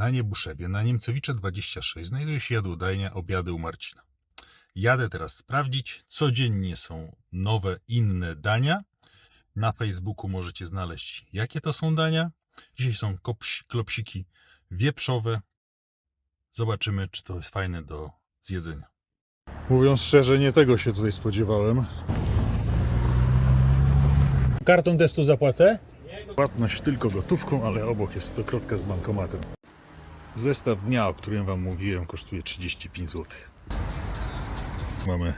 Na Niebuszewie, na Niemcewicze 26 znajduje się jadłodajnia Obiady u Marcina. Jadę teraz sprawdzić. Codziennie są nowe, inne dania. Na Facebooku możecie znaleźć, jakie to są dania. Dzisiaj są kopsi, klopsiki wieprzowe. Zobaczymy, czy to jest fajne do zjedzenia. Mówiąc szczerze, nie tego się tutaj spodziewałem. Kartą testu zapłacę? Płatność tylko gotówką, ale obok jest stokrotka z bankomatem. Zestaw dnia, o którym Wam mówiłem, kosztuje 35 zł. Mamy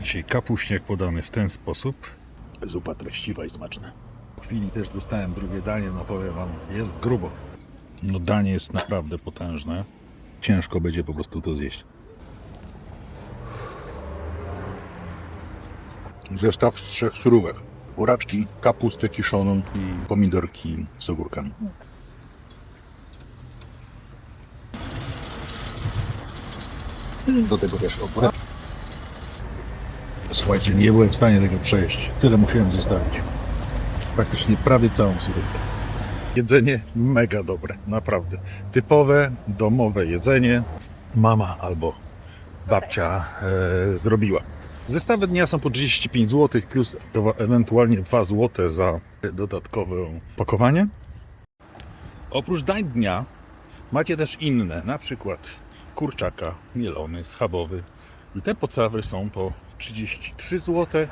dzisiaj kapuśniak podany w ten sposób. Zupa treściwa i smaczna. W chwili też dostałem drugie danie, no powiem Wam, jest grubo. No danie jest naprawdę potężne. Ciężko będzie po prostu to zjeść. Zestaw z trzech surówek. Buraczki, kapustę kiszoną i pomidorki z ogórkami. Do tego też ogórek. Słuchajcie, nie byłem w stanie tego przejeść. Tyle musiałem zostawić. Praktycznie prawie całą surówkę. Jedzenie mega dobre, naprawdę. Typowe, domowe jedzenie. Mama albo babcia e, zrobiła. Zestawy dnia są po 35 zł, plus ewentualnie 2 zł za dodatkowe pakowanie. Oprócz dań dnia macie też inne, na przykład kurczaka, mielony, schabowy. I te potrawy są po 33 zł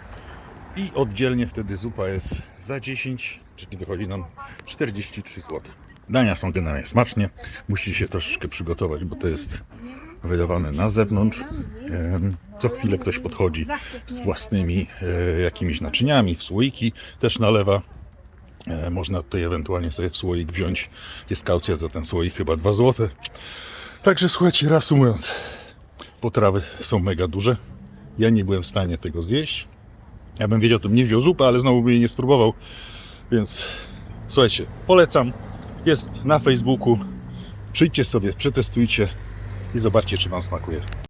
i oddzielnie wtedy zupa jest za 10, czyli wychodzi nam 43 zł. Dania są generalnie smacznie. Musicie się troszeczkę przygotować, bo to jest wydawane na zewnątrz. Co chwilę ktoś podchodzi z własnymi e, jakimiś naczyniami, w słoiki też nalewa. E, Można tutaj ewentualnie sobie w słoik wziąć. Jest kaucja za ten słoik chyba 2 zł. Także słuchajcie, reasumując, potrawy są mega duże. Ja nie byłem w stanie tego zjeść. Ja bym wiedział, to bym nie wziął zupy, ale znowu bym jej nie spróbował. Więc słuchajcie, polecam. Jest na Facebooku. Przyjdźcie sobie, przetestujcie i zobaczcie, czy Wam smakuje.